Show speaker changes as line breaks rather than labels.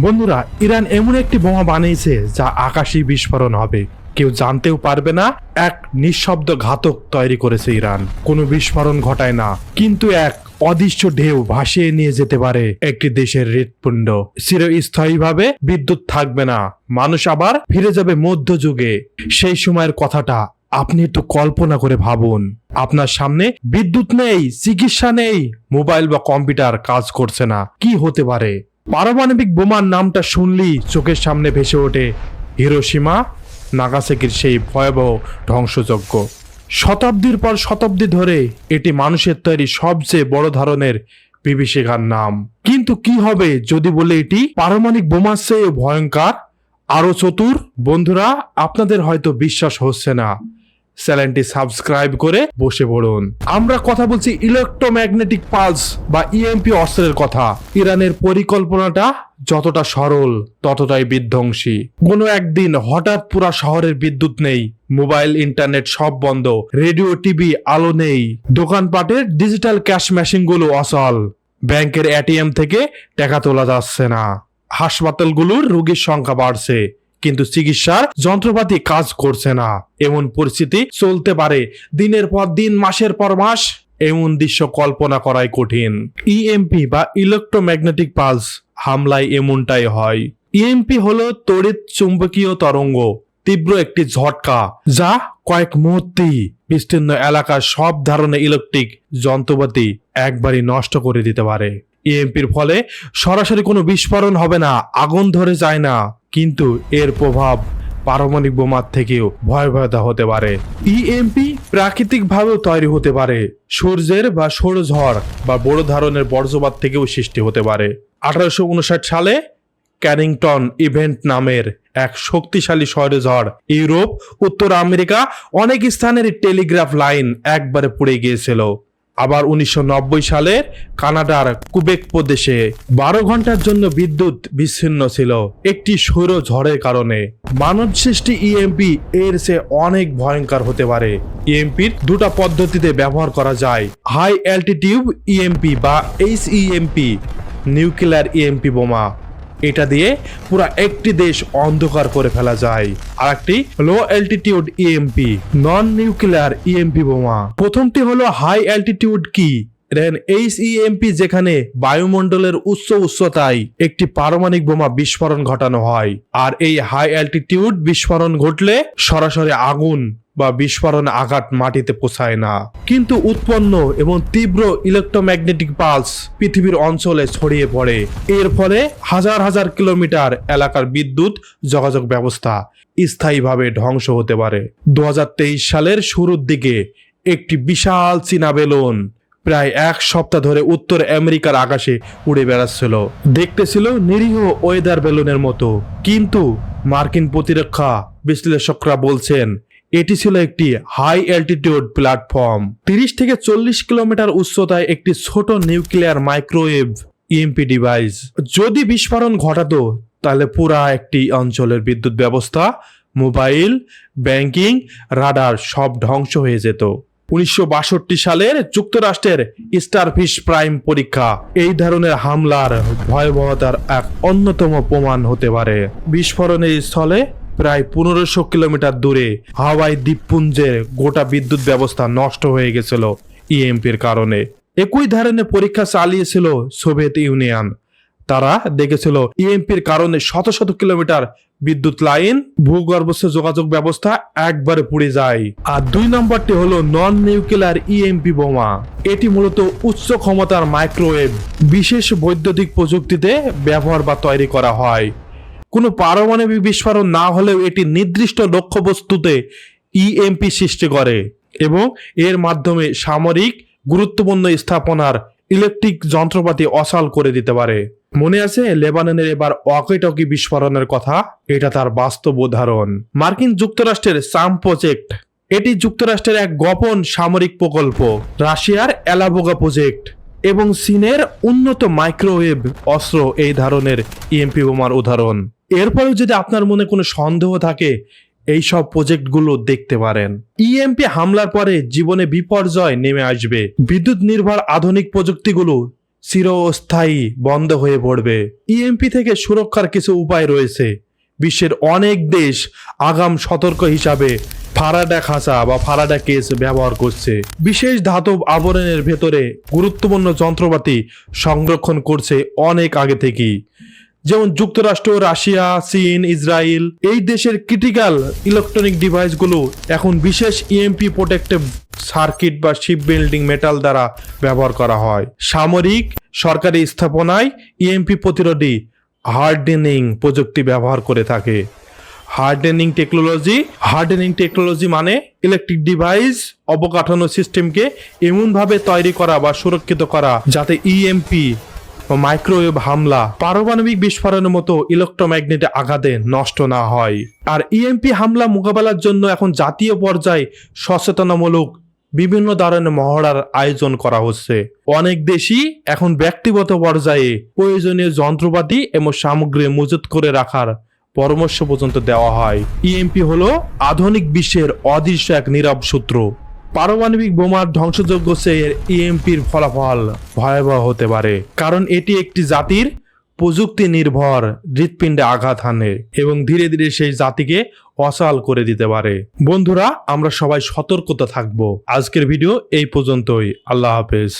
বন্ধুরা, ইরান এমন একটি বোমা বানিয়েছে যা আকাশী বিস্ফোরণ হবে। কেউ জানতেও পারবে না, এক নিঃশব্দ ঘাতক তৈরি করেছে ইরান। কোনো বিস্ফোরণ ঘটায় না, কিন্তু এক অদৃশ্য ঢেউ ভাসিয়ে নিয়ে যেতে পারে একটি দেশের হৃৎপিণ্ড। চিরস্থায়ীভাবে বিদ্যুৎ থাকবে না, মানুষ আবার ফিরে যাবে মধ্যযুগে। সেই সময়ের কথাটা আপনি একটু কল্পনা করে ভাবুন। আপনার সামনে বিদ্যুৎ নেই, চিকিৎসা নেই, মোবাইল বা কম্পিউটার কাজ করছে না, কি হতে পারে? পারমাণবিক বোমার নামটা শুনলেই চোখের সামনে ভেসে ওঠে হিরোসীমা নাগাসাকির সেই ভয়াবহ ধ্বংসযজ্ঞ। শতাব্দীর পর শতাব্দী ধরে এটি মানুষের তৈরি সবচেয়ে বড় ধরনের বিভীষিকার নাম। কিন্তু কি হবে যদি বলে এটি পারমাণবিক বোমার চেয়ে ভয়ঙ্কর? আরও চতুর, বন্ধুরা, আপনাদের হয়তো বিশ্বাস হচ্ছে না। চ্যানেলটি সাবস্ক্রাইব করে বসে পড়ুন। আমরা কথা বলছি ইলেকট্রোম্যাগনেটিক পালস বা ইএমপি অস্ত্রের কথা। ইরানের পরিকল্পনাটা যতটা সরল, ততটাই বিধ্বংসী। কোনো একদিন হঠাৎ পুরা শহরের বিদ্যুৎ নেই, মোবাইল, ইন্টারনেট সব বন্ধ, রেডিও, টিভি আলো নেই। দোকানপাটের ডিজিটাল ক্যাশ মেশিনগুলো অচল। ব্যাংকের এটিএম থেকে টাকা তোলা যাচ্ছে না। হাসপাতালগুলোর রোগীর সংখ্যা বাড়ছে। কিন্তু চিকিৎসার যন্ত্রপাতি কাজ করছে না। এমন পরিস্থিতি চলতে পারে দিনের পর দিন, মাসের পর মাস। এমন দৃশ্য কল্পনা করাই কঠিন। ইএমপি বা ইলেকট্রোম্যাগনেটিক পালস হামলায় এমনটাই হয়। ইএমপি হলো তড়িৎ চুম্বকীয় তরঙ্গ, তীব্র একটি ঝটকা, যা কয়েক মুহূর্তেই বিস্তীর্ণ এলাকার সব ধরনের ইলেকট্রিক যন্ত্রপাতি একবারই নষ্ট করে দিতে পারে। ইএমপির ফলে সরাসরি কোনো বিস্ফোরণ হবে না, আগুন ধরে যায় না। কিন্তু এর প্রভাব পারমাণবিক বোমার থেকেও ভয়াবহতা হতে পারে। ইএমপি প্রাকৃতিকভাবেও তৈরি হতে পারে। সূর্যের বা সৌরঝড় বা বড় ধরনের বর্জ্যপাত থেকেও সৃষ্টি হতে পারে। আঠারোশো উনষাট সালে ক্যানিংটন ইভেন্ট নামের এক শক্তিশালী সৌরঝড় ইউরোপ, উত্তর আমেরিকা অনেক স্থানের টেলিগ্রাফ লাইন একবারে পড়ে গিয়েছিল। আবার উনিশশো নব্বই সালের কানাডার কুবেক প্রদেশে বারো ঘণ্টার জন্য বিদ্যুৎ বিচ্ছিন্ন ছিল। একটি সৌর ঝড়ের কারণে মানব সৃষ্টি ইএমপি এর সে অনেক ভয়ঙ্কর হতে পারে। ইএমপির দুটা পদ্ধতিতে ব্যবহার করা যায়। হাই অ্যালটিটিউড ইএমপি বা এইচ ইএমপি নিউক্লিয়ার ইএমপি বোমা। এটা দিয়ে পুরো একটি দেশ অন্ধকার করে ফেলা যায়। আর একটি low altitude EMP non nuclear EMP বোমা। প্রথমটি হলো হাই অ্যালটিটিউড কি? দেন এইচ ইএমপি যেখানে বায়ুমণ্ডলের উচ্চ উচ্চতায় একটি পারমাণবিক বোমা বিস্ফোরণ ঘটানো হয়, আর এই হাই অ্যালটিটিউড বিস্ফোরণ ঘটলে সরাসরি আগুন বা বিস্ফোরণ আঘাত মাটিতে পৌঁছায় না। কিন্তু উৎপন্ন এবং তীব্র ইলেকট্রোম্যাগনেটিক পালস পৃথিবীর অঞ্চলে ছড়িয়ে পড়ে। এর ফলে হাজার হাজার কিলোমিটার এলাকার বিদ্যুৎ যোগাযোগ ব্যবস্থা স্থায়ীভাবে ধ্বংস হতে পারে। দু হাজার তেইশ সালের শুরুর দিকে একটি বিশাল চীনা বেলুন প্রায় এক সপ্তাহ ধরে উত্তর আমেরিকার আকাশে উড়ে বেড়াচ্ছিল। দেখতে ছিল নিরীহ ওয়েদার বেলুনের মতো। কিন্তু মার্কিন প্রতিরক্ষা বিশ্লেষকরা বলছেন এটি ছিল একটি হাই অ্যালটিটিউড প্ল্যাটফর্ম তিরিশ থেকে চল্লিশ কিলোমিটার উচ্চতায় একটি ছোট নিউক্লিয়ার মাইক্রোওয়েভ ইএমপি ডিভাইস যদি বিস্ফোরণ ঘটাতো, তাহলে পুরা একটি অঞ্চলের বিদ্যুৎ ব্যবস্থা মোবাইল ব্যাংকিং রাডার সব ধ্বংস হয়ে যেত। উনিশশো বাষট্টি সালের যুক্তরাষ্ট্রের স্টারফিশ প্রাইম পরীক্ষা। এই ধরনের হামলার ভয়াবহতার এক অন্যতম প্রমাণ হতে পারে। বিস্ফোরণের স্থলে প্রায় পনেরোশো কিলোমিটার দূরে হাওয়াই দ্বীপপুঞ্জের গোটা বিদ্যুৎ ব্যবস্থা নষ্ট হয়ে গেছিল ইএমপির কারণে। একই ধরনের পরীক্ষা চালিয়েছিল সোভিয়েত ইউনিয়ন। তারা দেখেছিল ইএমপির কারণে শত শত কিলোমিটার বিদ্যুৎ লাইন, ভূগর্ভস্থ যোগাযোগ ব্যবস্থা একবারে পুড়ে যায়। আর দুই নম্বরটি হলো নন নিউক্লিয়ার ইএমপি বোমা। এটি মূলত উচ্চ ক্ষমতার মাইক্রোওয়েভ বিশেষ বৈদ্যুতিক প্রযুক্তিতে ব্যবহার বা তৈরি করা হয়। কোনো পারমাণবিক বিস্ফোরণ না হলেও এটি নির্দিষ্ট লক্ষ্যবস্তুতে ইএমপি সৃষ্টি করে এবং এর মাধ্যমে সামরিক গুরুত্বপূর্ণ স্থাপনার ইলেকট্রিক যন্ত্রপাতি অসাল করে দিতে পারে। মনে আছে লেবাননের এবার ওয়াকিটকি বিস্ফোরণের কথা? এটা তার বাস্তব উদাহরণ। মার্কিন যুক্তরাষ্ট্রের সাম প্রজেক্ট। এটি যুক্তরাষ্ট্রের এক গোপন সামরিক প্রকল্প, রাশিয়ার এলাবোগা প্রজেক্ট এবং চীনের উন্নত মাইক্রোওয়েভ অস্ত্র এই ধরনের ইএমপি বোমার উদাহরণ। এরপরেও যদি আপনার মনে কোনো সন্দেহ থাকে এই সব প্রজেক্টগুলো দেখতে পারেন। ইএমপি হামলার পরে জীবনে বিপর্যয় নেমে আসবে। বিদ্যুৎ নির্ভর আধুনিক প্রযুক্তিগুলো চিরস্থায়ী বন্ধ হয়ে পড়বে। ইএমপি থেকে সুরক্ষার কিছু উপায় রয়েছে। বিশ্বের অনেক দেশ আগাম সতর্ক হিসাবে ফারাডা খাঁচা বা ফারাডা কেস ব্যবহার করছে। বিশেষ ধাতব আবরণের ভেতরে গুরুত্বপূর্ণ যন্ত্রপাতি সংরক্ষণ করছে অনেক আগে থেকেই। যেমন যুক্তরাষ্ট্র, রাশিয়া, চীন ইসরায়েল এই দেশের ক্রিটিক্যাল ইলেকট্রনিক ডিভাইসগুলো এখন বিশেষ E ইএমপি প্রোটেক্টিভ সার্কিট বা শিপ বিল্ডিং মেটাল দ্বারা ব্যবহার করা হয়। সামরিক, সরকারি স্থাপনায় ইএমপি প্রতিরোধী হার্ডেনিং প্রযুক্তি ব্যবহার করে থাকে। হার্ডেনিং টেকনোলজি হার্ডেনিং টেকনোলজি মানে ইলেকট্রিক ডিভাইস অবকাঠামো সিস্টেমকে এমনভাবে তৈরি করা বা সুরক্ষিত করা যাতে E ইএমপি ও মাইক্রোওয়েভ হামলা। পারমাণবিক বিস্ফোরণের মতো ইলেকট্রোম্যাগনেটে আঘাতে নষ্ট না হয়। আর ইএমপি হামলা মোকাবেলার জন্য এখন জাতীয় পর্যায়ে সচেতনামূলক বিভিন্ন ধরনের মহড়ার আয়োজন করা হচ্ছে। অনেক দেশই এখন ব্যক্তিগত পর্যায়ে প্রয়োজনীয় যন্ত্রপাতি এবং সামগ্রী মজুত করে রাখার পরামর্শ পর্যন্ত দেওয়া হয়। ইএমপি হলো আধুনিক বিশ্বের অদৃশ্য এক নীরব সূত্র পারমাণবিক বোমার ধ্বংসযোগ্য সে ইএমপির ফলাফল ভয়াবহ হতে পারে, কারণ এটি একটি জাতির প্রযুক্তি নির্ভর হৃৎপিণ্ডে আঘাত হানে এবং ধীরে ধীরে সেই জাতিকে অসাল করে দিতে পারে। বন্ধুরা, আমরা সবাই সতর্কতা থাকব। আজকের ভিডিও এই পর্যন্তই। আল্লাহ হাফেজ।